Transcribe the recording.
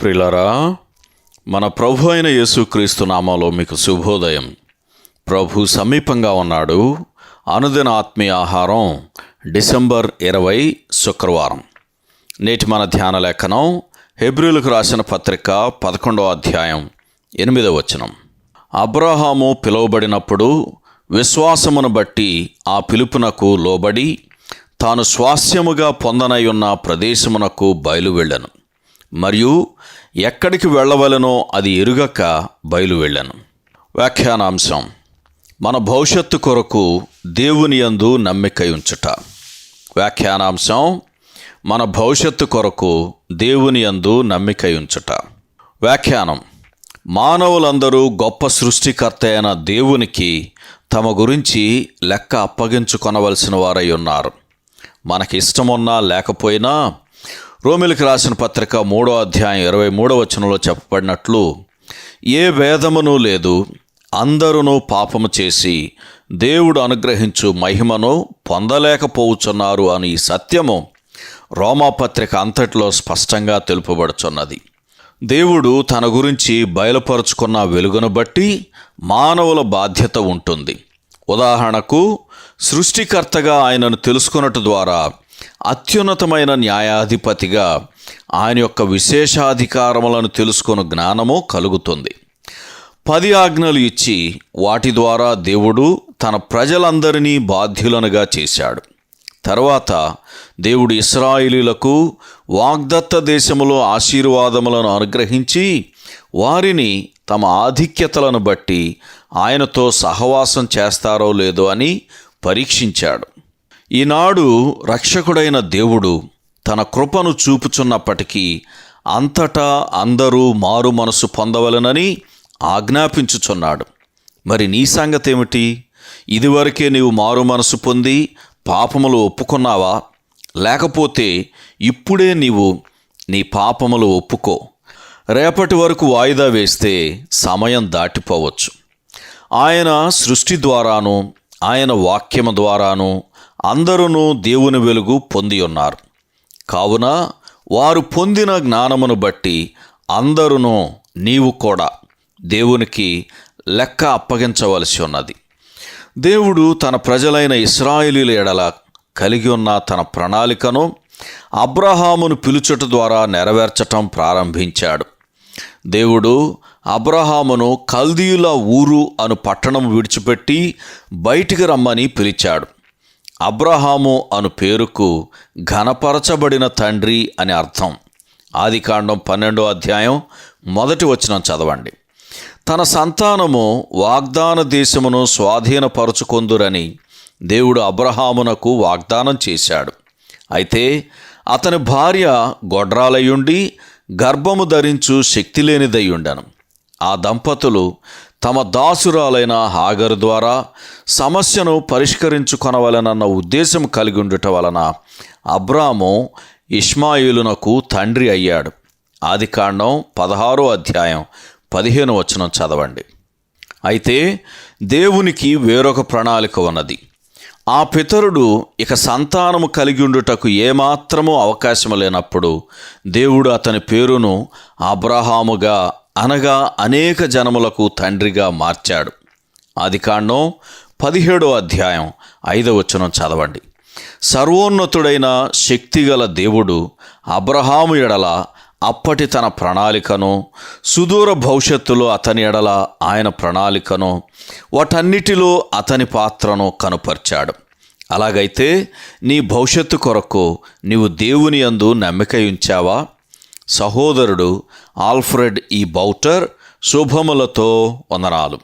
ప్రిలరా మన ప్రభు అయిన యేసుక్రీస్తు నామాలో మీకు శుభోదయం. ప్రభు సమీపంగా ఉన్నాడు. అనుదిన ఆత్మీయ ఆహారం డిసెంబర్ ఇరవై శుక్రవారం. నేటి మన ధ్యాన లేఖనం హెబ్రిలకు రాసిన పత్రిక పదకొండవ అధ్యాయం ఎనిమిదవ వచనం. అబ్రహాము పిలువబడినప్పుడు విశ్వాసమును బట్టి ఆ పిలుపునకు లోబడి తాను స్వాస్యముగా పొందనయున్న ప్రదేశమునకు బయలు వెళ్ళను మరియు ఎక్కడికి వెళ్ళవలనో అది ఎరుగక బయలు వెళ్ళను వ్యాఖ్యానాంశం. మన భవిష్యత్తు కొరకు దేవుని యందు నమ్మిక ఉంచుట. వ్యాఖ్యానాంశం. మన భవిష్యత్తు కొరకు దేవుని యందు నమ్మిక ఉంచుట. వ్యాఖ్యానం. మానవులందరూ గొప్ప సృష్టికర్త అయిన దేవునికి తమ గురించి లెక్క అప్పగించుకొనవలసిన వారై ఉన్నారు. మనకి ఇష్టమున్నా లేకపోయినా రోమిలికి రాసిన పత్రిక మూడో అధ్యాయం ఇరవై మూడో వచనంలో చెప్పబడినట్లు ఏ వేదమును లేదు అందరూ పాపము చేసి దేవుడు అనుగ్రహించు మహిమను పొందలేకపోవచ్చున్నారు అని ఈ సత్యము రోమాపత్రిక అంతటిలో స్పష్టంగా తెలుపబడుచున్నది. దేవుడు తన గురించి బయలుపరుచుకున్న వెలుగును బట్టి మానవుల బాధ్యత ఉంటుంది. ఉదాహరణకు సృష్టికర్తగా ఆయనను తెలుసుకున్నట ద్వారా అత్యున్నతమైన న్యాయాధిపతిగా ఆయన యొక్క విశేషాధికారములను తెలుసుకున్న జ్ఞానము కలుగుతుంది. పది ఆజ్ఞలు ఇచ్చి వాటి ద్వారా దేవుడు తన ప్రజలందరినీ బాధ్యులనుగా చేశాడు. తర్వాత దేవుడు ఇస్రాయిలీలకు వాగ్దత్త దేశములో ఆశీర్వాదములను అనుగ్రహించి వారిని తమ ఆధిక్యతలను బట్టి ఆయనతో సహవాసం చేస్తారో లేదో అని పరీక్షించాడు. ఈనాడు రక్షకుడైన దేవుడు తన కృపను చూపుచున్నప్పటికీ అంతటా అందరూ మారు మనసు పొందవలనని ఆజ్ఞాపించుచున్నాడు. మరి నీ సంగతి ఏమిటి ఇదివరకే నీవు మారు మనసు పొంది పాపములు ఒప్పుకున్నావా? లేకపోతే ఇప్పుడే నీవు నీ పాపములు ఒప్పుకో. రేపటి వరకు వాయిదా వేస్తే సమయం దాటిపోవచ్చు. ఆయన సృష్టి ద్వారాను ఆయన వాక్యము ద్వారాను అందరూ దేవుని వెలుగు పొంది ఉన్నారు కావున వారు పొందిన జ్ఞానమును బట్టి అందరూ నీవు కూడా దేవునికి లెక్క అప్పగించవలసి ఉన్నది. దేవుడు తన ప్రజలైన ఇస్రాయిలీల ఎడల కలిగి ఉన్న తన ప్రణాళికను అబ్రహామును పిలుచుట ద్వారా నెరవేర్చటం ప్రారంభించాడు. దేవుడు అబ్రహామును కల్దీయుల ఊరు అను పట్టణం విడిచిపెట్టి బయటికి రమ్మని పిలిచాడు. అబ్రహాము అను పేరుకు ఘనపరచబడిన తండ్రి అని అర్థం. ఆదికాండం పన్నెండో అధ్యాయం మొదటి వచనం చదవండి. తన సంతానము వాగ్దాన దేశమును స్వాధీనపరుచుకొందురని దేవుడు అబ్రహామునకు వాగ్దానం చేశాడు. అయితే అతని భార్య గొడ్రాలయుండి గర్భము ధరించు శక్తి లేనిదయ్యుండను. ఆ దంపతులు తమ దాసురాలైన హాగరు ద్వారా సమస్యను పరిష్కరించుకొనవలనన్న ఉద్దేశం కలిగి ఉండుట వలన అబ్రాము ఇష్మాయిలునకు తండ్రి అయ్యాడు. ఆదికాండం పదహారో అధ్యాయం పదిహేను వచనం చదవండి. అయితే దేవునికి వేరొక ప్రణాళిక ఉన్నది. ఆ పితరుడు ఇక సంతానము కలిగి ఉండుటకు ఏమాత్రమూ అవకాశం లేనప్పుడు దేవుడు అతని పేరును అబ్రహాముగా అనగా అనేక జనములకు తండ్రిగా మార్చాడు. ఆదికాండం పదిహేడో అధ్యాయం ఐదవ వచనం చదవండి. సర్వోన్నతుడైన శక్తిగల దేవుడు అబ్రహాము ఎడల అప్పటి తన ప్రణాళికను సుదూర భవిష్యత్తులో అతని ఎడల ఆయన ప్రణాళికను వాటన్నిటిలో అతని పాత్రను కనుపర్చాడు. అలాగైతే నీ భవిష్యత్తు కొరకు నీవు దేవుని యందు నమ్మిక ఉంచావా సహోదరుడు ఆల్ఫ్రెడ్ ఈ బౌటర్ శుభములతో వందనాలు